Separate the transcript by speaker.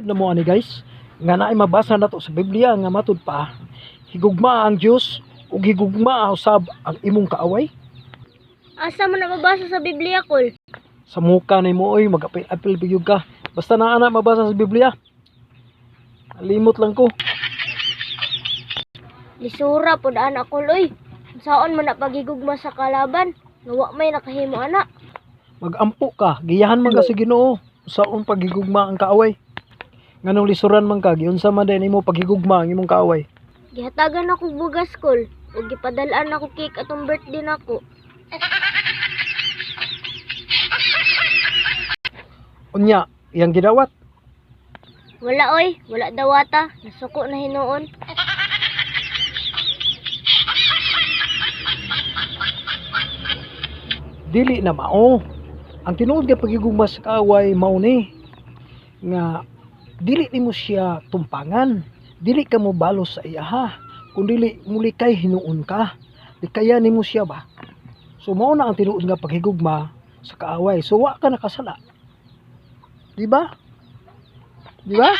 Speaker 1: Yun na mo ani guys, nga naay mabasa na to sa Biblia nga matud pa, higugma ang Dios ug higugma usab ang imong kaaway.
Speaker 2: Asa mo na mabasa sa Biblia, Kol?
Speaker 1: Sa muka ni mo oy magapil-apil bigyo ka. Basta na ana mabasa sa Biblia. Limot lang ko.
Speaker 2: Lisura po daan ako, Loy. Saon mo na pagigugma sa kalaban? Nawa may nakahimo ana.
Speaker 1: Magampo ka, giyahan man ka sa Ginoo. Saon pagigugma ang kaaway. Nganong lisuran man ka, giunsa man din imo pagigugma ang imong kaaway.
Speaker 2: Gihatagan ako bugas, Kol. Ug gipadalaan ako cake atong birthday nako.
Speaker 1: Unya, iyang gidawat.
Speaker 2: Wala oy, wala dawata. Nasuko na hinuon.
Speaker 1: dili na mao ang tinuod nga pagigugma sa kaaway mao ni nga dili nimo siya tumpangan. Dili ka mo balos sa iyaha kun dili muli kay hinuon ka di kaya nimo siya ba? So mao na ang tinuod nga paghigugma sa kaaway. So wa ka nakasala. Di ba? Di ba